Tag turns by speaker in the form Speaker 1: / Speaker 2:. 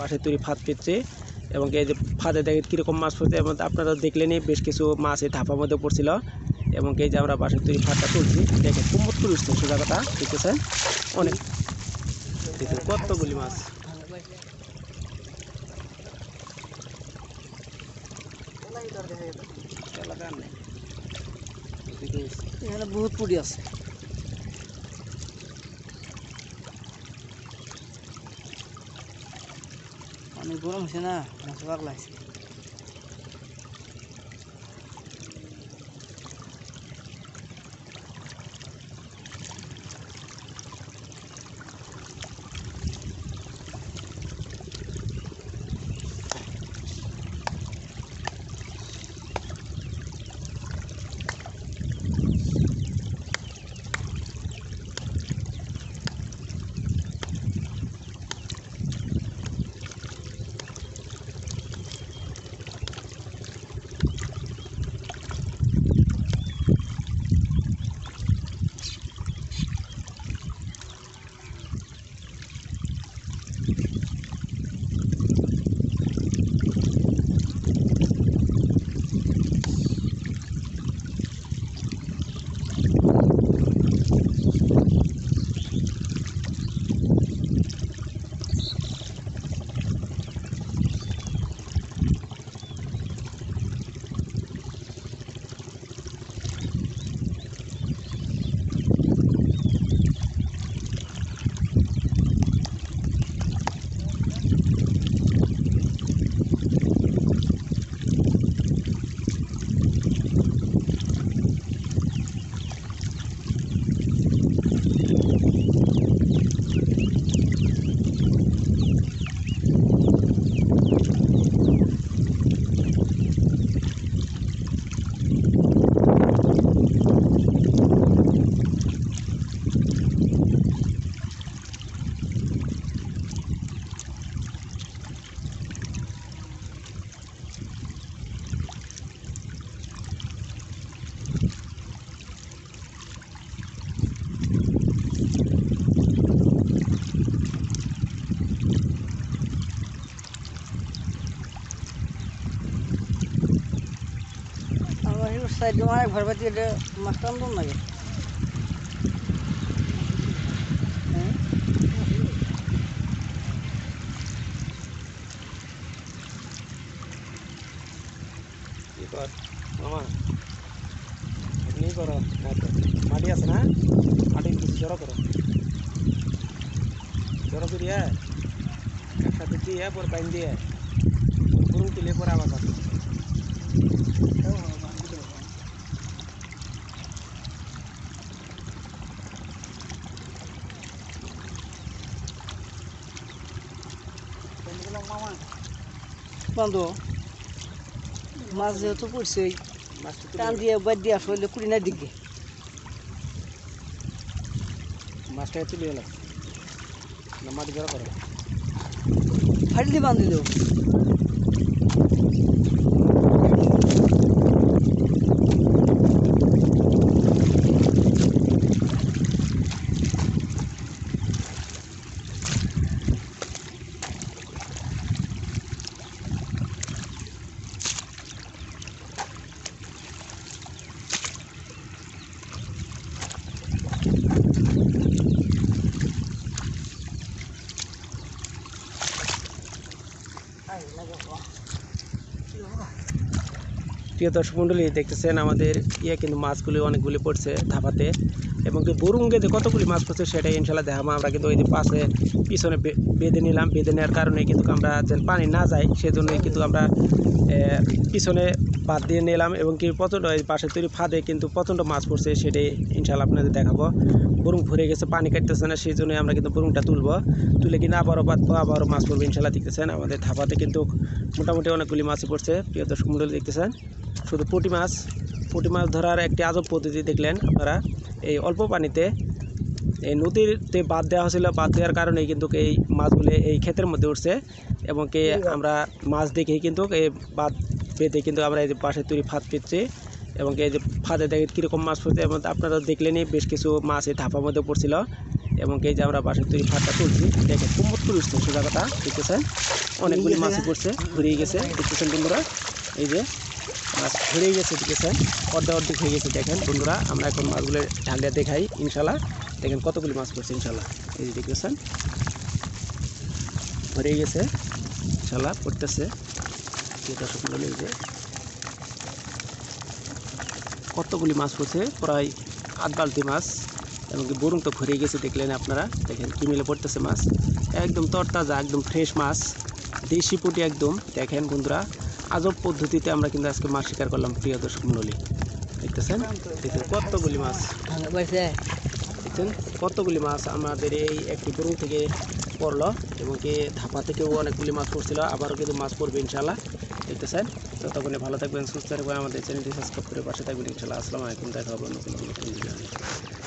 Speaker 1: বাঁশের তৈরি ফাঁদ পেচ্ছে এবং এই যে ফাঁদে দেখে কীরকম মাছ পড়ছে এবং আপনারা দেখলেনই বেশ কিছু মাছ এই ধাপার মধ্যে পড়ছিল এবং এই যে আমরা বাঁশের তৈরি ফাঁদটা তুলছি দেখে কুম্মত করে উঠছে সোজা কথা দেখতেছেন? অনেক কতগুলি মাছ।
Speaker 2: বহুত পুড়ি আছে। অনেক গরম হয়েছে না মাছ পাগলা
Speaker 1: কর? করো মাটি আছে না? মাটি জড়ো করো। জড়ো করিয়া একসাথে দিয়ে, পর পাইন দিয়ে গরু তুলে পরে আবার
Speaker 2: বন্ধ মাছ যেহেতু পড়ছে ওই টান দিয়ে বাদ দিয়ে আসলে কুড়ি না দিকে।
Speaker 1: মাছটা তুলে এলাম না মাটি জড়ো করো।
Speaker 2: ফাড়লি বান্ধিল
Speaker 1: প্রিয় দর্শক মণ্ডলী দেখতেছেন আমাদের ইয়ে কিন্তু মাছগুলি অনেকগুলি পড়ছে ধাপাতে। এবং কি বরুঙ্গে যে কতগুলি মাছ পড়ছে সেটাই ইনশাল্লাহ দেখাবো। আমরা কিন্তু ওই যে পাশে পিছনে বেঁধে নিলাম, বেঁধে নেওয়ার কারণে কিন্তু আমরা যেন পানি না যায়, সেজন্যই কিন্তু আমরা পিছনে বাদ দিয়ে নিলাম এবং কি প্রচণ্ড এই পাশে তৈরি ফাঁদে কিন্তু প্রচণ্ড মাছ পড়ছে সেটাই ইনশাল্লাহ আপনাদের দেখাবো। বরুং ভরে গেছে, পানি কাটতেছে না সেই জন্যই আমরা কিন্তু বরুংটা তুলবো। তুলে কিনা আবারও বাঁধবো আবারও মাছ পড়বে ইনশাল্লাহ, দেখতেছেন? আমাদের ধাপাতে কিন্তু মোটামুটি অনেকগুলি মাছ পড়ছে, প্রিয় দর্শক মণ্ডলী দেখতেছেন? শুধু পুঁটি মাছ পুঁটি মাছ ধরার একটি আজব পদ্ধতি দেখলেন আপনারা। এই অল্প পানিতে এই নদীতে বাদ দেওয়া হয়েছিল বাদ দেওয়ার কারণেই কিন্তু এই মাছগুলি এই ক্ষেতের মধ্যে উঠছে এবং কি আমরা মাছ দেখেই কিন্তু এই বাদ পেতে কিন্তু আমরা এই যে পাশে তৈরি ফাঁদ পেয়েছি এবং কি এই যে ফাঁদে দেখে কীরকম মাছ পড়ছে এবং আপনারা দেখলেনই বেশ কিছু মাছ এই ধাপার মধ্যে পড়ছিল এবং এই যে আমরা বাঁশের তৈরি ফাটটা তুলছি দেখে কুম্মত করে উঠছে সোজা কথা দেখতেছেন? অনেকগুলি মাছই পড়ছে ঘুরিয়ে গেছে দেখতেছেন বন্ধুরা? এই যে মাছ ঘুরিয়ে গেছে দেখতেছেন অর্ধেক অর্ধেক হয়ে গেছে, দেখেন। বন্ধুরা, আমরা এখন মাছগুলো ঢালিয়া দেখাই ইনশাল্লাহ দেখেন কতগুলি মাছ পড়ছে ইনশাল্লাহ এই যে দেখতেছেন ভরে গেছে ইনশাল্লাহ পড়তেছে। যে কতগুলি মাছ পড়ছে, প্রায় আধ বালতি মাছ, এবং কি বরুং তো ভরে গেছে, দেখলেন আপনারা। দেখেন কি মিলে পড়তেছে মাছ। একদম তরতাজা, একদম ফ্রেশ মাছ, দেশি পুটি একদম। দেখেন বন্ধুরা আজব পদ্ধতিতে আমরা কিন্তু আজকে মাছ শিকার করলাম, প্রিয় দর্শক মণ্ডলী দেখতেছেন? দেখেন কতগুলি মাছ। দেখছেন কতগুলি মাছ আমাদের এই একটি বরুং থেকে পড়ল এবং কি ধাপা থেকেও অনেকগুলি মাছ পড়ছিল, আবারও কিন্তু মাছ পড়বে ইনশাল্লাহ দেখতেছেন? ততক্ষণে ভালো থাকবেন, সুস্থ থাকবেন, আমাদের চ্যানেলটি সাবস্ক্রাইব করে পাশে থাকবেন ইনশাল্লাহ আসসালামু আলাইকুম, দেখা হবে নতুন নিয়ে।